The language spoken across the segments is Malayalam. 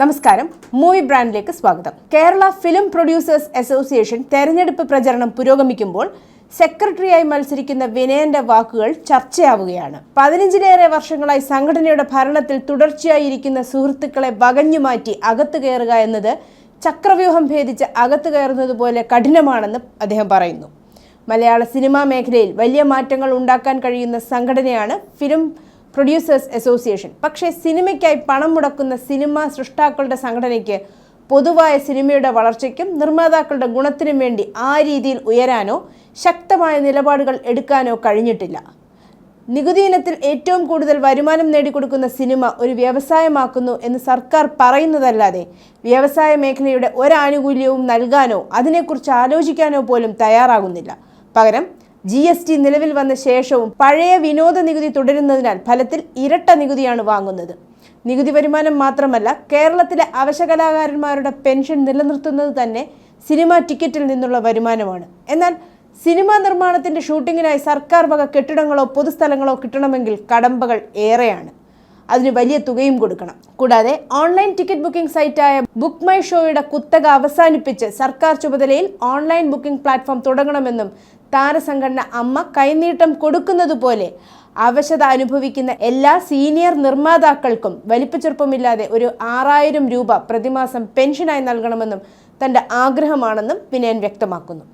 നമസ്കാരം. മൂവി ബ്രാൻഡിലേക്ക് സ്വാഗതം. കേരള ഫിലിം പ്രൊഡ്യൂസേഴ്സ് അസോസിയേഷൻ തെരഞ്ഞെടുപ്പ് പ്രചരണം പുരോഗമിക്കുമ്പോൾ സെക്രട്ടറിയായി മത്സരിക്കുന്ന വിനയന്റെ വാക്കുകൾ ചർച്ചയാവുകയാണ്. പതിനഞ്ചിലേറെ വർഷങ്ങളായി സംഘടനയുടെ ഭരണത്തിൽ തുടർച്ചയായിരിക്കുന്ന സുഹൃത്തുക്കളെ വകഞ്ഞുമാറ്റി മാറ്റി അകത്ത് കയറുക എന്നത് ചക്രവ്യൂഹം ഭേദിച്ച് അകത്ത് കയറുന്നത് പോലെ കഠിനമാണെന്ന് അദ്ദേഹം പറയുന്നു. മലയാള സിനിമാ മേഖലയിൽ വലിയ മാറ്റങ്ങൾ ഉണ്ടാക്കാൻ കഴിയുന്ന സംഘടനയാണ് ഫിലിം പ്രൊഡ്യൂസേഴ്സ് അസോസിയേഷൻ. പക്ഷേ സിനിമയ്ക്കായി പണം മുടക്കുന്ന സിനിമാ സൃഷ്ടാക്കളുടെ സംഘടനയ്ക്ക് പൊതുവായ സിനിമയുടെ വളർച്ചയ്ക്കും നിർമ്മാതാക്കളുടെ ഗുണത്തിനും വേണ്ടി ആ രീതിയിൽ ഉയരാനോ ശക്തമായ നിലപാടുകൾ എടുക്കാനോ കഴിഞ്ഞിട്ടില്ല. നികുതി ഇനത്തിൽ ഏറ്റവും കൂടുതൽ വരുമാനം നേടിക്കൊടുക്കുന്ന സിനിമ ഒരു വ്യവസായമാക്കുന്നു എന്ന് സർക്കാർ പറയുന്നതല്ലാതെ വ്യവസായ മേഖലയുടെ ഒരാനുകൂല്യവും നൽകാനോ അതിനെക്കുറിച്ച് ആലോചിക്കാനോ പോലും തയ്യാറാകുന്നില്ല. പകരം ജി എസ് ടി നിലവിൽ വന്ന ശേഷവും പഴയ വിനോദ നികുതി തുടരുന്നതിനാൽ ഫലത്തിൽ ഇരട്ട നികുതിയാണ് വാങ്ങുന്നത്. നികുതി വരുമാനം മാത്രമല്ല കേരളത്തിലെ അവശകലാകാരന്മാരുടെ പെൻഷൻ നിലനിർത്തുന്നത് തന്നെ സിനിമ ടിക്കറ്റിൽ നിന്നുള്ള വരുമാനമാണ്. എന്നാൽ സിനിമാ നിർമ്മാണത്തിന്റെ ഷൂട്ടിങ്ങിനായി സർക്കാർ വക കെട്ടിടങ്ങളോ പൊതുസ്ഥലങ്ങളോ കിട്ടണമെങ്കിൽ കടമ്പകൾ ഏറെയാണ്. അതിന് വലിയ തുകയും കൊടുക്കണം. കൂടാതെ ഓൺലൈൻ ടിക്കറ്റ് ബുക്കിംഗ് സൈറ്റായ ബുക്ക് മൈ ഷോയുടെ കുത്തക അവസാനിപ്പിച്ച് സർക്കാർ ചുമതലയിൽ ഓൺലൈൻ ബുക്കിംഗ് പ്ലാറ്റ്ഫോം തുടങ്ങണമെന്നും താരസംഘടന അമ്മ കൈനീട്ടം കൊടുക്കുന്നതുപോലെ അവശത അനുഭവിക്കുന്ന എല്ലാ സീനിയർ നിർമ്മാതാക്കൾക്കും വലിപ്പച്ചെറുപ്പമില്ലാതെ ഒരു ആറായിരം രൂപ പ്രതിമാസം പെൻഷനായി നൽകണമെന്നും തന്റെ ആഗ്രഹമാണെന്നും വിനയൻ വ്യക്തമാക്കുന്നു.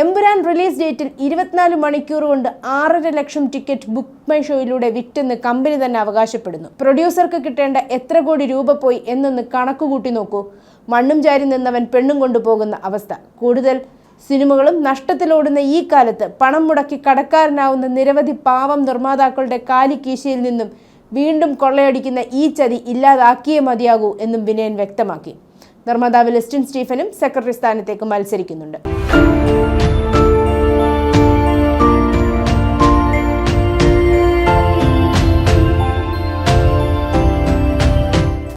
എമ്പുരാൻ റിലീസ് ഡേറ്റിൽ ഇരുപത്തിനാല് മണിക്കൂർ കൊണ്ട് ആറര ലക്ഷം ടിക്കറ്റ് ബുക്ക് മൈ ഷോയിലൂടെ വിറ്റെന്ന് കമ്പനി തന്നെ അവകാശപ്പെടുന്നു. പ്രൊഡ്യൂസർക്ക് കിട്ടേണ്ട എത്ര കോടി രൂപ പോയി എന്നൊന്ന് കണക്കുകൂട്ടി നോക്കൂ. മണ്ണും ചാരി നിന്നവൻ പെണ്ണും കൊണ്ടുപോകുന്ന അവസ്ഥ. കൂടുതൽ സിനിമകളും നഷ്ടത്തിലോടുന്ന ഈ കാലത്ത് പണം മുടക്കി കടക്കാരനാവുന്ന നിരവധി പാവം നിർമ്മാതാക്കളുടെ കാലിക്കീശയിൽ നിന്നും വീണ്ടും കൊള്ളയടിക്കുന്ന ഈ ചതി ഇല്ലാതാക്കിയേ മതിയാകൂ എന്നും വിനയൻ വ്യക്തമാക്കി. നിർമ്മാതാവ് ലിസ്റ്റിൻ സ്റ്റീഫനും സെക്രട്ടറി സ്ഥാനത്തേക്ക് മത്സരിക്കുന്നുണ്ട്.